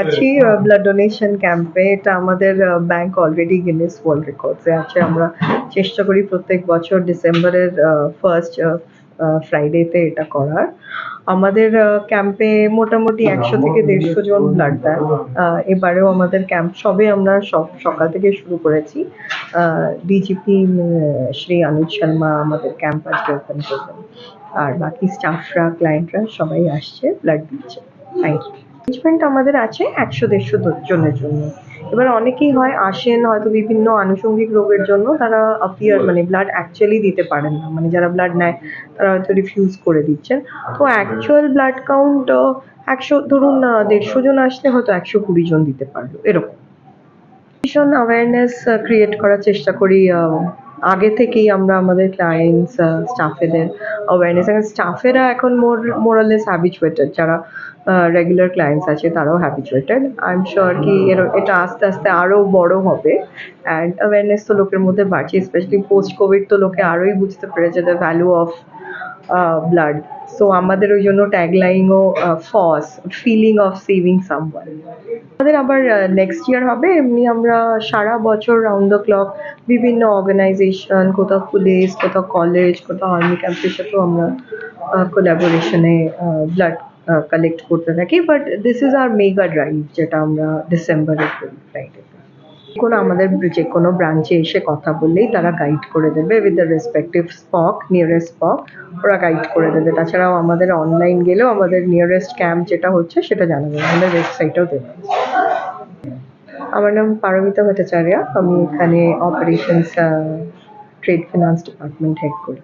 আছি blood donation ক্যাম্পে এটা আমাদের ব্যাংক অলরেডি গিনেস ওয়ার্ল্ড রেকর্ডসে আছে। আমরা চেষ্টা করি প্রত্যেক বছর ডিসেম্বরের ফার্স্ট ফ্রাইডেতে এটা করার। আমাদের ক্যাম্পে মোটামুটি একশো থেকে দেড়শো জন ব্লাড দেন এবারেও আমাদের ক্যাম্প সবে আমরা সব সকাল থেকে শুরু করেছি। ডিজিপি শ্রী অনুজ শর্মা আমাদের ক্যাম্প আজকে ওপেন করবেন। আর বাকি স্টাফরা ক্লায়েন্টরা সবাই আসছে ব্লাড দিচ্ছে। থ্যাংক ইউ অ্যারেঞ্জমেন্ট আমাদের আছে একশো, দেড়শো জনের জন্য। এবার অনেকেই হয় আসেন হয়তো বিভিন্ন আনুষঙ্গিক রোগের জন্য, তারা অ্যাপিয়ার মানে ব্লাড অ্যাকচুয়ালি দিতে পারেন না। মানে যারা ব্লাড নেয়, তারা হয়তো রিফিউজ করে দিচ্ছেন। তো অ্যাকচুয়াল ব্লাড কাউন্ট একশো, ধরুন দেড়শো জন আসলে হয়তো একশো কুড়ি জন দিতে পারল এরকম। ভীষণ অ্যাওয়ারনেস ক্রিয়েট করার চেষ্টা করি আগে থেকেই আমরা আমাদের ক্লায়েন্টস স্টাফেদের অ্যাওয়ারনেস এখন স্টাফেরা এখন মোর মোরালেস হ্যাবিচুয়েটেড যারা রেগুলার ক্লায়েন্টস আছে, তারাও হ্যাবিচুয়েটেড আই এম শিওর কি এটা আস্তে আস্তে আরও বড় হবে অ্যান্ড অ্যাওয়ারনেস তো লোকের মধ্যে বাড়ছে স্পেশালি পোস্ট কোভিড তো লোকে আরোই বুঝতে পেরেছে the value of blood so আমাদের ওই জন্য ট্যাগলাইনও ফস ফিলিং অফ সেভিং সামওয়ান আমাদের আবার নেক্সট ইয়ার হবে। এমনি আমরা সারা বছর রাউন্ড দ্য ক্লক বিভিন্ন অর্গানাইজেশন কোথাও পুলিশ কোথাও কলেজ কোথাও আর্মি ক্যাম্পের সাথেও আমরা কোলাবোরেশনে ব্লাড কালেক্ট করতে থাকি। But this is our mega drive যেটা আমরা ডিসেম্বরে করি ফ্রাইডে কোনো আমাদের যে কোনো ব্রাঞ্চে এসে কথা বললেই তারা গাইড করে দেবে with the respective SPOC nearest SPOC ওরা গাইড করে দেবে। তাছাড়াও আমাদের অনলাইন গেলেও আমাদের নিয়ারেস্ট ক্যাম্প যেটা হচ্ছে সেটা জানাবে আমাদের ওয়েবসাইটেও দেবে। আমার নাম পারমিতা ভট্টাচার্য, আমি এখানে operations trade finance department head করি।